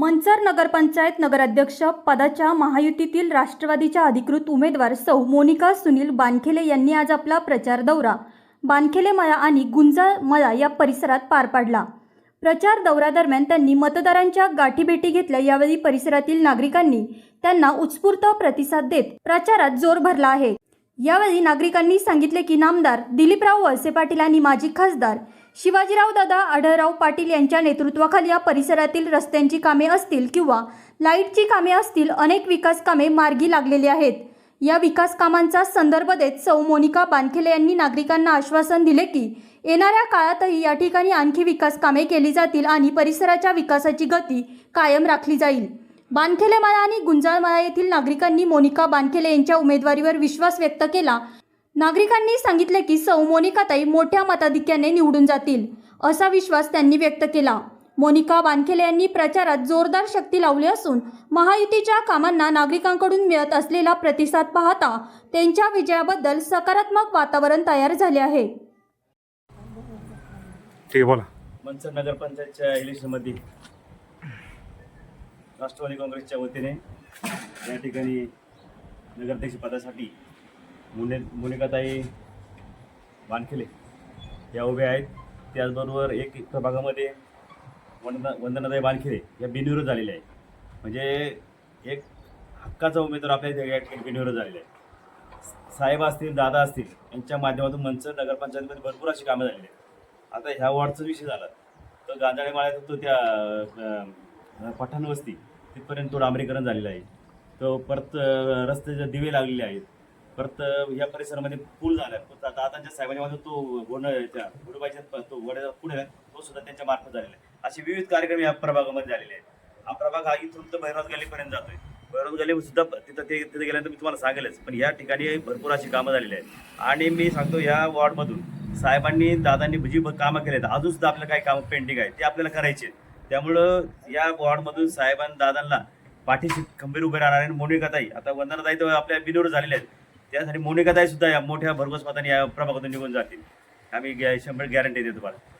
मंचर नगरपंचायत नगराध्यक्ष पदाच्या महायुतीतील राष्ट्रवादीच्या अधिकृत उमेदवार सौ मोनिका सुनील बानखेले यांनी आज आपला प्रचार दौरा. बानखेले मळा आणि गुंजा मळा या परिसरात पार पाडला. प्रचार दौऱ्यादरम्यान त्यांनी मतदारांच्या गाठीभेटी घेतल्या यावेळी परिसरातील नागरिकांनी त्यांना उत्स्फूर्त प्रतिसाद देत प्रचारात जोर भरला आहे. यावेळी नागरिकांनी सांगितले की नामदार दिलीपराव वळसे पाटील आणि माजी खासदार शिवाजीराव दादा आढळराव पाटील यांच्या नेतृत्वाखाली या परिसरातील रस्त्यांची कामे असतील किंवा लाईटची कामे असतील अनेक विकास कामे मार्गी लागलेली आहेत. या विकास कामांचा संदर्भ देत सौ मोनिका बानखेले यांनी नागरिकांना आश्वासन दिले की येणाऱ्या काळातही या ठिकाणी आणखी विकास कामे केली जातील आणि परिसराच्या विकासाची गती कायम राखली जाईल. बानखेलेमाळा आणि गुंजाळमाळा येथील नागरिकांनी मोनिका बानखेले यांच्या उमेदवारीवर विश्वास व्यक्त केला. नागरिकांनी सांगितले की सौ मोनिकाताई मोठ्या मताधिक्याने निवडून जातील असा विश्वास त्यांनी व्यक्त केला. मोनिका बानखेले यांनी प्रचारात जोरदार शक्ती लावली असून महायुतीच्या कामांना नागरिकांकडून मिळत असलेला प्रतिसाद पाहता त्यांच्या विजयाबद्दल सकारात्मक वातावरण तयार झाले आहे. ठीक आहे बोला. मनसर नगरपंचायतच्या इलेक्शनमध्ये राष्ट्रवादी काँग्रेसच्या वतीने या ठिकाणी नगराध्यक्षपदासाठी मुने मुनिकाताई वानखेले या उभ्या आहेत. त्याचबरोबर एक प्रभागामध्ये वंदना वंदनाताई वानखेले या बिनविरोध झालेल्या आहे म्हणजे एक हक्काचा उमेदवार आपल्या इथे या ठिकाणी बिनविरोध झालेला आहे साहेब असतील दादा असतील यांच्या माध्यमातून मनसर नगरपंचायतीमध्ये भरपूर अशी कामं झालेली आहेत. आता ह्या वॉर्डचा विषय झाला. तर गांजाळे माळ्यात तो त्या अं, पठाण वस्ती तिथपर्यंत तो डांबरीकरण झालेला आहे. तो परत रस्ते रस्त्याचे दिवे लागलेले आहेत परत या परिसरामध्ये पूल झाला आहे. दादांच्या साहेबांच्या तो गोंडच्या गुरुबाईच्या तो वड्याचा पूल आहे तो सुद्धा त्यांच्या मार्फत झालेला आहे. असे विविध कार्यक्रम या प्रभागामध्ये झालेले आहेत. हा प्रभाग हा इथून तर भैरवत गल्लीपर्यंत जातोय. भैरवत गल्ली सुद्धा तिथं ते तिथे गेल्यानंतर मी तुम्हाला सांगेलच पण या ठिकाणी भरपूर अशी कामं झालेली आहेत. आणि मी सांगतो या वॉर्डमधून साहेबांनी दादांनी जी कामं केली आहेत अजून सुद्धा आपल्या काही कामं पेंडिंग आहे ते आपल्याला करायचे आहेत. त्यामुळं या वॉर्डमधून साहेबांनी दादांना पाठीशी खंबीर उभे राहणार आणि मोनिकाताई आता वंदनाताई तर आपल्या बिनवर झालेल्या आहेत. त्यासाठी मोनिकाताई सुद्धा या मोठ्या भरघोस मताने या प्रभागातून निघून जातील. आम्ही गॅ- शंभर गॅरंटी देतो तुम्हाला.